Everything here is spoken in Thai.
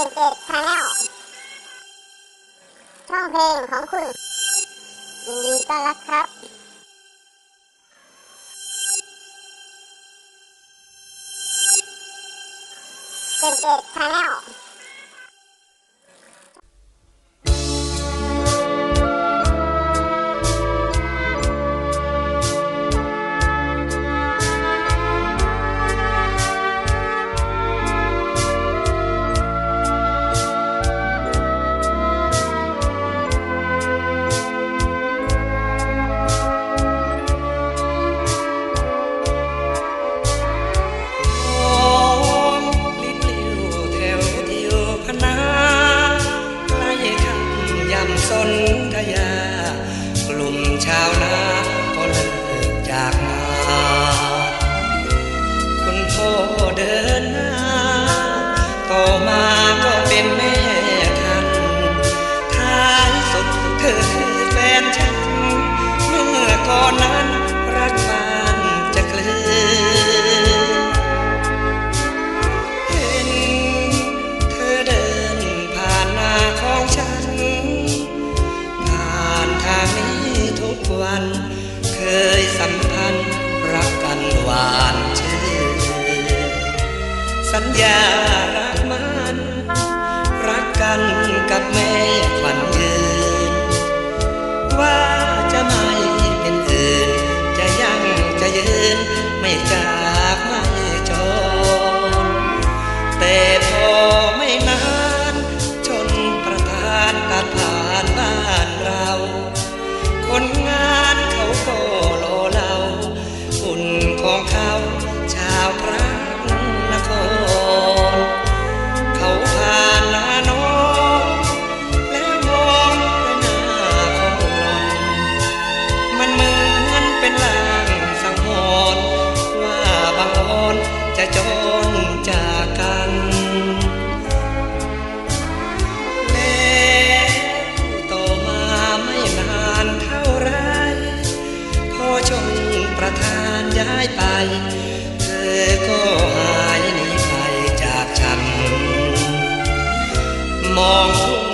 เกตชาแนลช่องเพลงของคุณยินดีต้อนรับครับเก ทยา กลุ่มชาวนาก็เลิกจากมาคุณพ่อเดินหน้าต่อมาก็เป็นแม่ทัน ท้ายสุดเธอคือแฟนฉัน เมื่อก่อนนั้น หุ่นของเขาชาวพระนคร เขาผ่านหน้าน้องแล้วมองแต่หน้าของหลอน มันเหมือนเป็นลางสังหรณ์ว่าบางออนจะจนจาก ประธานย้ายไป เธอก็หายหนีไปจากฉัน มองทุ่ง